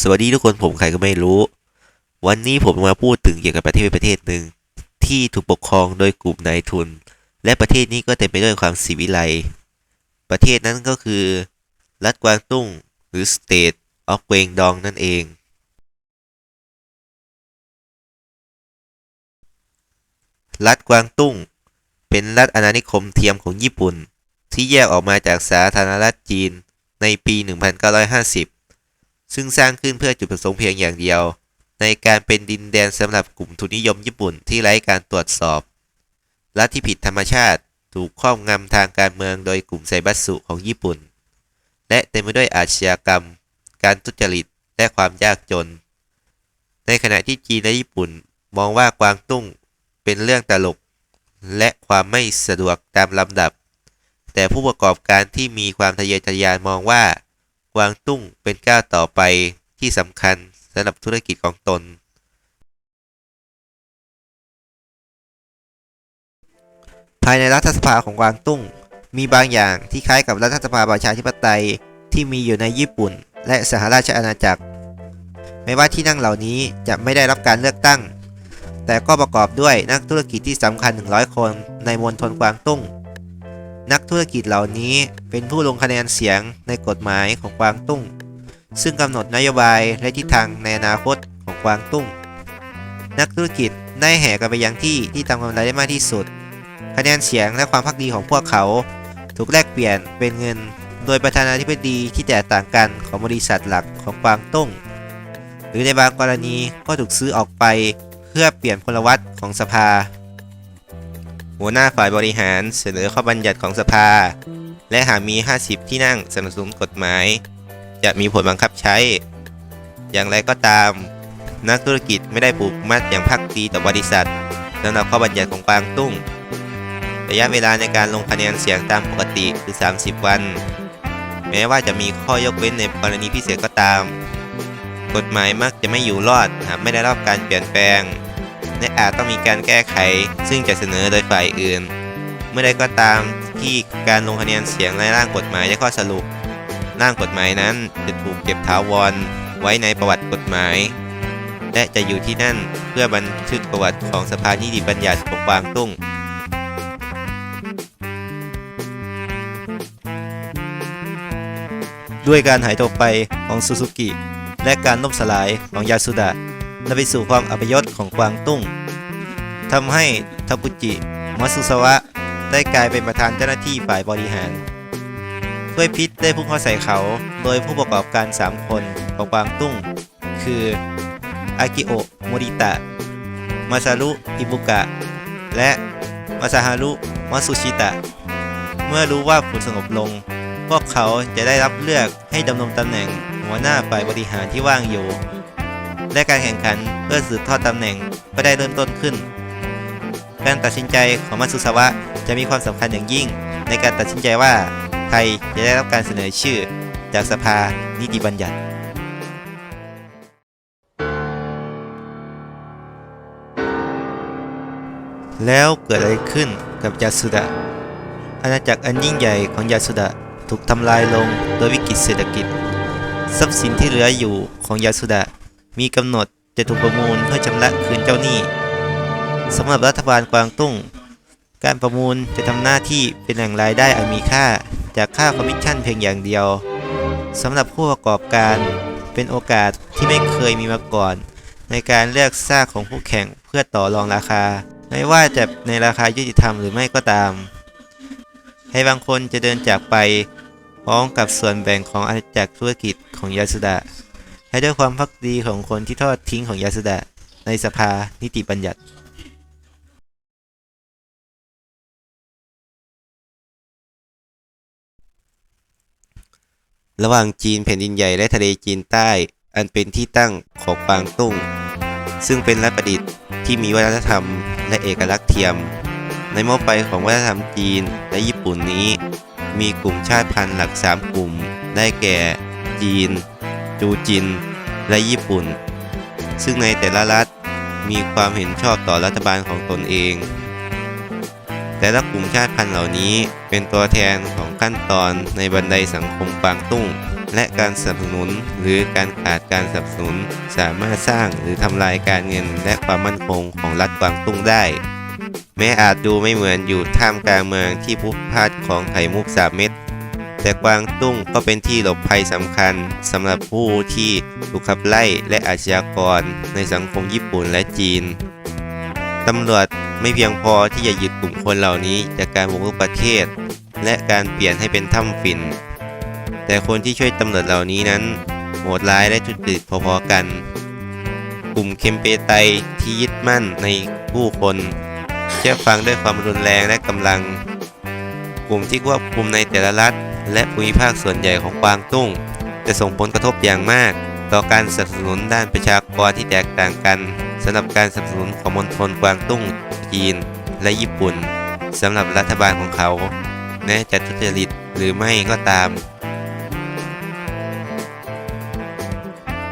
สวัสดีทุกคนผมใครก็ไม่รู้ วันนี้ผมมาพูดถึงเกี่ยวกับประเทศประเทศหนึ่งที่ถูกปกครองโดยกลุ่มนายทุน และประเทศนี้ก็เต็มไปด้วยความสีวิไลประเทศนั้นก็คือ รัฐกวางตุ้ง หรือ State of เกวงดองนั่นเอง รัฐกวางตุ้ง เป็นรัฐอาณานิคมเทียมของญี่ปุ่น ที่แยกออกมาจากสาธารณรัฐจีนในปี 1950 ซึ่งสร้างขึ้นเพื่อจุดประสงค์เพียงอย่างเดียว ในการเป็นดินแดนสำหรับกลุ่มทุนนิยมญี่ปุ่นที่ไร้การตรวจสอบ รัฐที่ผิดธรรมชาติถูกครอบงำทางการเมืองโดยกลุ่มไซบัสสุของญี่ปุ่น และเต็มไปด้วยอาชญากรรม การทุจริต และความยากจน ในขณะที่จีนและญี่ปุ่นมองว่ากวางตุ้งเป็นเรื่องตลก และความไม่สะดวกตามลำดับ แต่ผู้ประกอบการที่มีความทะเยอทะยานมองว่า วางตุ้งเป็นก้าวต่อไปที่สำคัญสำหรับธุรกิจของตน ภายในรัฐสภาของกวางตุ้ง มีบางอย่างที่คล้ายกับรัฐสภาประชาธิปไตยที่มีอยู่ในญี่ปุ่น และสหราชอาณาจักร ไม่ว่าที่นั่งเหล่านี้จะไม่ได้รับการเลือกตั้ง แต่ก็ประกอบด้วยนักธุรกิจที่สำคัญ 100 คนในมณฑลกวางตุ้ง นักธุรกิจเหล่านี้เป็นผู้ลงคะแนนเสียงในกฎหมายของกวางตุ้ง ซึ่งกำหนดนโยบายและทิศทางในอนาคตของกวางตุ้ง นักธุรกิจได้แห่กันไปยังที่ที่ทำกำไรได้มากที่สุด คะแนนเสียงและความพักดีของพวกเขา ถูกแลกเปลี่ยนเป็นเงิน โดยประธานาธิบดีที่แตกต่างกันของบริษัทหลักของกวางตุ้ง หรือในบางกรณีก็ถูกซื้อออกไปเพื่อเปลี่ยนพลวัตของสภา หัวหน้าฝ่ายบริหารเสนอข้อบัญญัติของสภา และหากมี 50 ที่นั่งสนับสนุนกฎหมาย จะมีผลบังคับใช้ อย่างไรก็ตาม นักธุรกิจไม่ได้ผูกมัดอย่างพักดีต่อบริษัทสำหรับข้อบัญญัติของกวางตุ้ง ระยะเวลาในการลงคะแนนเสียงตามปกติคือ 30 วัน แม้ว่าจะมีข้อยกเว้นในกรณีพิเศษก็ตาม กฎหมายมักจะไม่อยู่รอดหากไม่ได้รับการเปลี่ยนแปลง และอาจต้องมีการแก้ไข ซึ่งจะเสนอโดยฝ่ายอื่น เมื่อใดก็ตามที่การลงคะแนนเสียงในร่างกฎหมายได้ข้อสรุป ร่างกฎหมายนั้นจะถูกเก็บถาวรไว้ในประวัติกฎหมาย และจะอยู่ที่นั่นเพื่อบันทึกประวัติของสภานิติบัญญัติของกวางตุ้งด้วยการหายตัวไปของซูซูกิ และการล่มสลายของยาสุดะนำไปสู่ความอัปยศ ของกวางตุ้งทำให้ทากุจิมัสุสวะได้กลายเป็นประธานเจ้าหน้าที่ฝ่ายบริหารด้วยพิษได้พุ่งเข้าใส่เขาโดยผู้ประกอบการ 3 คนของกวางตุ้ง คืออากิโอะโมริตะ มาซารุอิบุกะ และมาซาฮารุมัสุชิตะ เมื่อรู้ว่าผลสงบลง พวกเขาจะได้รับเลือกให้ดำรงตำแหน่งหัวหน้าฝ่ายบริหารที่ว่างอยู่ และการแข่งขันเพื่อสืบทอดตำแหน่งก็ได้เริ่มต้นขึ้น การตัดสินใจของมัตสุสวะจะมีความสำคัญอย่างยิ่ง ในการตัดสินใจว่าใครจะได้รับการเสนอชื่อจากสภานิติบัญญัติแล้วเกิดอะไรขึ้นกับยาสุดะ อาณาจักรอันยิ่งใหญ่ของยาสุดะถูกทำลายลงโดยวิกฤตเศรษฐกิจ ทรัพย์สินที่เหลืออยู่ของยาสุดะ มีกำหนดจะถูกประมูลเพื่อชำระคืนเจ้าหนี้สำหรับรัฐบาลกวางตุ้ง การประมูลจะทำหน้าที่เป็นแหล่งรายได้อันมีค่าจากค่าคอมมิชชั่นเพียงอย่างเดียวสำหรับผู้ประกอบการเป็นโอกาสที่ไม่เคยมีมาก่อน ในการเลือกซากของผู้แข่งเพื่อต่อรองราคา ไม่ว่าจะในราคายุติธรรมหรือไม่ก็ตาม ให้บางคนจะเดินจากไปพร้อมกับส่วนแบ่งของอาณาจักรธุรกิจของยาสุดะ และด้วยความพักดีของคนที่ทอดทิ้งของยาสุดะในสภานิติบัญญัติระหว่างจีนแผ่นดินใหญ่และทะเลจีนใต้ อันเป็นที่ตั้งของกวางตุ้ง ซึ่งเป็นรัฐประดิษฐ์ที่มีวัฒนธรรมและเอกลักษณ์เทียม ในหม้อไฟของวัฒนธรรมจีนและญี่ปุ่นนี้ มีกลุ่มชาติพันธุ์หลัก 3 กลุ่ม ได้แก่ จีน จูจิน และญี่ปุ่น ซึ่งในแต่ละรัฐมีความเห็นชอบต่อรัฐบาลของตนเอง แต่ละกลุ่มชาติพันธุ์เหล่านี้เป็นตัวแทนของขั้นตอนในบันไดสังคมกวางตุ้ง และการสนับสนุนหรือการขาดการสนับสนุนสามารถสร้างหรือทำลายการเงินและความมั่นคงของรัฐกวางตุ้งได้ แม้อาจดูไม่เหมือนอยู่ท่ามกลางเมืองที่พุกพลานของไข่มุกสามเม็ด แต่กวางตุ้งก็เป็นที่หลบภัยสำคัญสำหรับผู้ที่ถูกขับไล่และอาชญากรในสังคมญี่ปุ่นและจีนตำรวจไม่เพียงพอที่จะหยุดกลุ่มคนเหล่านี้จากการบุกรุกประเทศ และการเปลี่ยนให้เป็นถ้ำฝิ่น แต่คนที่ช่วยตำรวจเหล่านี้นั้น โหดร้ายและทุจริตพอๆกัน กลุ่มเคมเปไตที่ยึดมั่นในผู้คนเชื่อฟังด้วยความรุนแรงและกำลัง กลุ่มที่ควบคุมในแต่ละรัฐ และภูมิภาคส่วนใหญ่ของกวางตุ้ง จะส่งผลกระทบอย่างมาก ต่อการสนับสนุนด้านประชากรที่แตกต่างกันสำหรับการสนับสนุนของมณฑลกวางตุ้งจีน และญี่ปุ่นสำหรับรัฐบาลของเขาแม้จะทุจริตหรือไม่ก็ตาม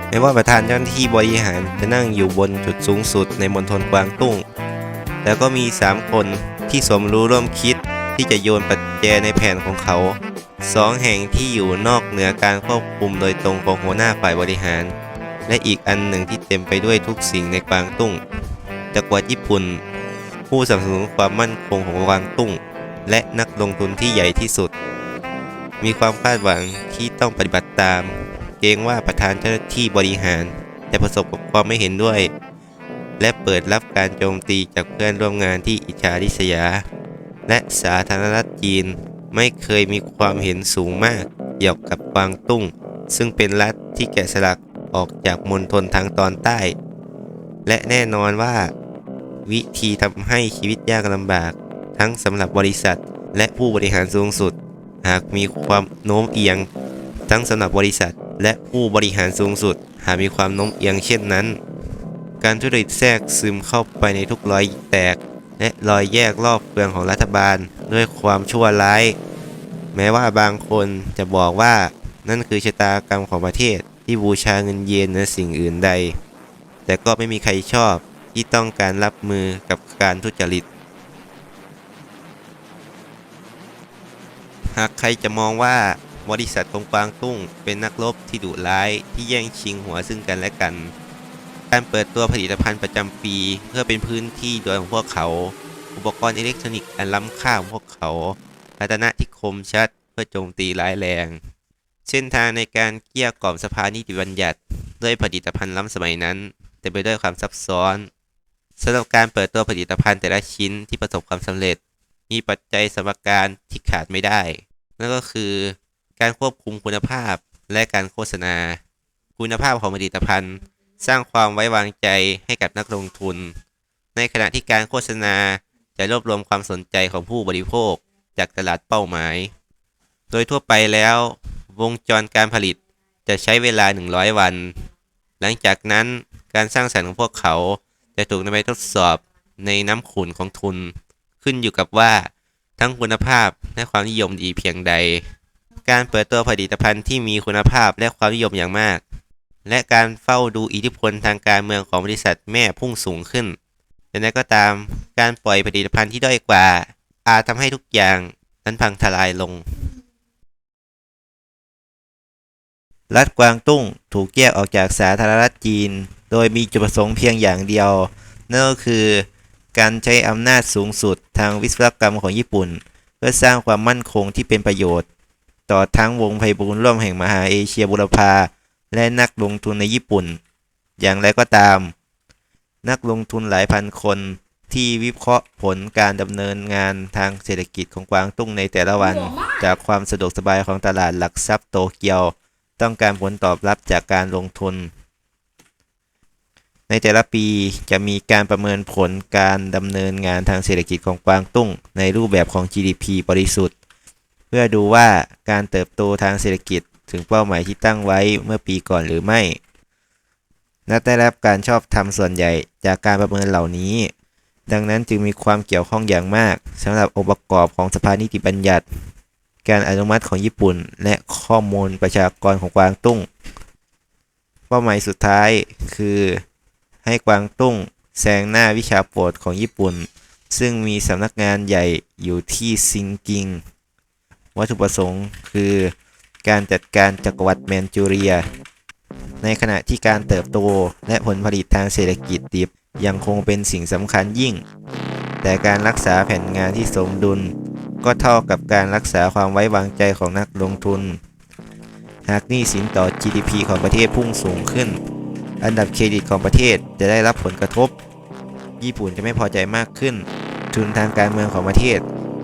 ไม่ว่าประธานเจ้าหน้าที่บริหารจะนั่งอยู่บนจุดสูงสุดในมณฑลกวางตุ้ง แต่ก็มี 3 คนที่สมรู้ร่วมคิดที่จะโยนปัจแจในแผนของเขา สองแห่งที่อยู่นอกเหนือการควบคุมโดยตรงของหัวหน้าฝ่ายบริหาร และอีกอันหนึ่งที่เต็มไปด้วยทุกสิ่งในกวางตุ้งจักรวรรดิญี่ปุ่น ผู้สนับสนุนความมั่นคงของกวางตุ้ง และนักลงทุนที่ใหญ่ที่สุด มีความคาดหวังที่ต้องปฏิบัติตาม เกรงว่าประธานเจ้าหน้าที่บริหารจะประสบกับความไม่เห็นด้วย และเปิดรับการโจมตีจากเพื่อนร่วมงานที่อิจฉาริษยา และสาธารณรัฐจีน ไม่เคยมีความเห็นสูงมากเกี่ยวกับกวางตุ้ง ซึ่งเป็นรัฐที่แกะสลักออกจากมณฑลทางตอนใต้ และแน่นอนว่า วิธีทำให้ชีวิตยากลำบาก ทั้งสำหรับบริษัทและผู้บริหารสูงสุด หากมีความโน้มเอียง ทั้งสำหรับบริษัท และผู้บริหารสูงสุด หากมีความโน้มเอียงเช่นนั้น การทุจริตแทรกซึมเข้าไปในทุกรอยแตก และรอยแยกรอบเปลืองของรัฐบาลด้วยความชั่วร้าย แม้ว่าบางคนจะบอกว่านั่นคือชะตากรรมของประเทศที่บูชาเงินเยนเหนือสิ่งอื่นใด แต่ก็ไม่มีใครชอบที่ต้องการรับมือกับการทุจริต หากใครจะมองว่าบริษัทของกวางตุ้งเป็นนักรบที่ดุร้ายที่แย่งชิงหัวซึ่งกันและกัน การเปิดตัวผลิตภัณฑ์ประจำปี เพื่อเป็นพื้นที่โดยของพวกเขา อุปกรณ์อิเล็กทรอนิกส์อันล้ำค่าของพวกเขาพัฒนะที่คมชัดเพื่อโจมตีร้ายแรง เส้นทางในการเกลี้ยกล่อมสภานิติบัญญัติ ด้วยผลิตภัณฑ์ล้ำสมัยนั้นเต็มไปด้วยความซับซ้อนสำหรับการเปิดตัวผลิตภัณฑ์แต่ละชิ้นที่ประสบความสำเร็จ มีปัจจัยสมการที่ขาดไม่ได้ นั่นก็คือการควบคุมคุณภาพและการโฆษณา คุณภาพของผลิตภัณฑ์ สร้างความไว้วางใจให้กับนักลงทุน ในขณะที่การโฆษณาจะรวบรวมความสนใจของผู้บริโภคจากตลาดเป้าหมาย โดยทั่วไปแล้ว วงจรการผลิตจะใช้เวลา 100 วัน หลังจากนั้นการสร้างสรรค์ของพวกเขาจะถูกนำไปทดสอบในน้ำขุนของทุน ขึ้นอยู่กับว่า ทั้งคุณภาพและความนิยมดีเพียงใด การเปิดตัวผลิตภัณฑ์ที่มีคุณภาพและความนิยมอย่างมาก และการเฝ้าดูอิทธิพลทางการเมืองของบริษัทแม่พุ่งสูงขึ้นแต่นั้นก็ตามการปล่อยผลิตภัณฑ์ที่ด้อยกว่า อาจทำให้ทุกอย่างนั้นพังทลายลง รัฐกวางตุ้งถูกแยกออกจากสาธารณรัฐจีน โดยมีจุดประสงค์เพียงอย่างเดียว นั่นก็คือการใช้อำนาจสูงสุดทางวิศวกรรมของญี่ปุ่น เพื่อสร้างความมั่นคงที่เป็นประโยชน์ ต่อทั้งวงไพบูลร่วมแห่งมหาเอเชียบุรพา และนักลงทุนในญี่ปุ่น อย่างไรก็ตาม นักลงทุนหลายพันคนที่วิเคราะห์ผลการดำเนินงานทางเศรษฐกิจของกวางตุ้งในแต่ละวัน จากความสะดวกสบายของตลาดหลักทรัพย์โตเกียว ต้องการผลตอบรับจากการลงทุน ในแต่ละปีจะมีการประเมินผลการดำเนินงานทางเศรษฐกิจของกวางตุ้ง ในรูปแบบของ GDP บริสุทธิ์ เพื่อดูว่าการเติบโตทางเศรษฐกิจ ถึงเป้าหมายที่ตั้งไว้เมื่อปีก่อนหรือไม่และได้รับการชอบธรรมส่วนใหญ่จากการประเมินเหล่านี้ ดังนั้นจึงมีความเกี่ยวข้องอย่างมากสำหรับองค์ประกอบของสภานิติบัญญัติ การอนุมัติของญี่ปุ่น และข้อมูลประชากรของกวางตุ้ง เป้าหมายสุดท้ายคือให้กวางตุ้งแซงหน้าวิชาโปรดของญี่ปุ่น ซึ่งมีสำนักงานใหญ่อยู่ที่ซิงกิง วัตถุประสงค์คือ การจัดการจักรวรรดิแมนจูเรีย ในขณะที่การเติบโตและผลผลิตทางเศรษฐกิจดิบยังคงเป็นสิ่งสำคัญยิ่ง แต่การรักษาแผนงานที่สมดุล ก็เท่ากับการรักษาความไว้วางใจของนักลงทุน หากหนี้สินต่อ GDP ของประเทศพุ่งสูงขึ้น อันดับเครดิตของประเทศจะได้รับผลกระทบ ญี่ปุ่นจะไม่พอใจมากขึ้น ทุนทางการเมืองของประเทศ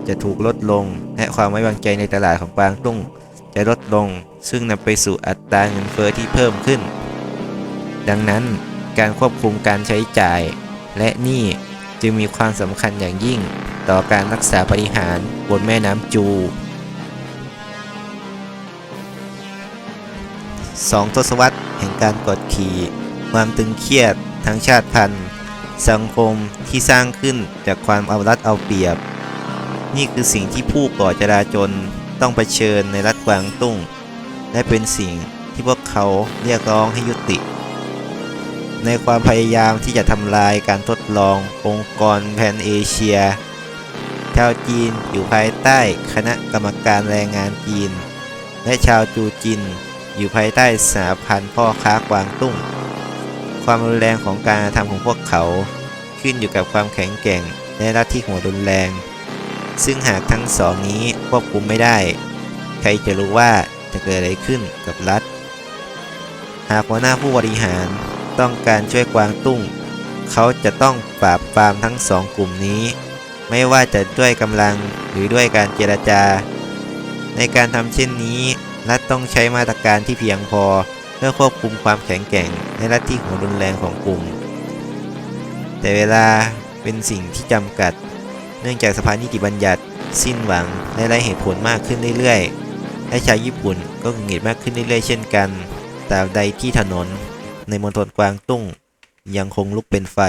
จะถูกลดลง และความไว้วางใจในตลาดของกวางตุ้ง จะลดลง ซึ่งนำไปสู่อัตราเงินเฟอ้อที่เพิ่มขึ้น ดังนั้นการควบคุมการใช้จ่าย และหนี้จึงมีความสำคัญอย่างยิ่งต่อการรักษาบริหารบนแม่น้ำจูสองทศวรรษแห่งการกดขี่ ความตึงเครียดทั้งชาติพันธุ์สังคมที่สร้างขึ้นจากความเอารัดเอาเปรียบ นี่คือสิ่งที่ผู้ก่อจราจนต้องเผชิญในรัฐ วางตุ้ง และเป็นสิ่งที่พวกเขาเรียกร้องให้ยุติ ในความพยายามที่จะทำลายการทดลององค์กรแพนเอเชีย ชาวจีนอยู่ภายใต้คณะกรรมการแรงงานจีน และชาวจูจินอยู่ภายใต้สหพันธ์พ่อค้ากวางตุ้ง ความรุนแรงของการทำของพวกเขาขึ้นอยู่กับความแข็งแกร่งและลัทธิหัวรุนแรง ซึ่งหากทั้งสองนี้ควบคุมไม่ได้ ใครจะรู้ว่าจะเกิดอะไรขึ้นกับรัฐ หากหัวหน้าผู้บริหารต้องการช่วยกวางตุ้ง เขาจะต้องปราบปรามทั้งสองกลุ่มนี้ ไม่ว่าจะด้วยกำลังหรือด้วยการเจรจา ในการทำเช่นนี้ รัฐต้องใช้มาตรการที่เพียงพอเพื่อควบคุมความแข็งแกร่งในลัทธิหัวรุนแรงของกลุ่ม แต่เวลาเป็นสิ่งที่จำกัด เนื่องจากสภานิติบัญญัติ สิ้นหวังและไร้เหตุผลมากขึ้นเรื่อยๆ และชาวญี่ปุ่นก็หงุดหงิดมากขึ้นเรื่อยๆเช่นกันตราบใดที่ถนนในมณฑลกวางตุ้งยังคงลุกเป็นไฟ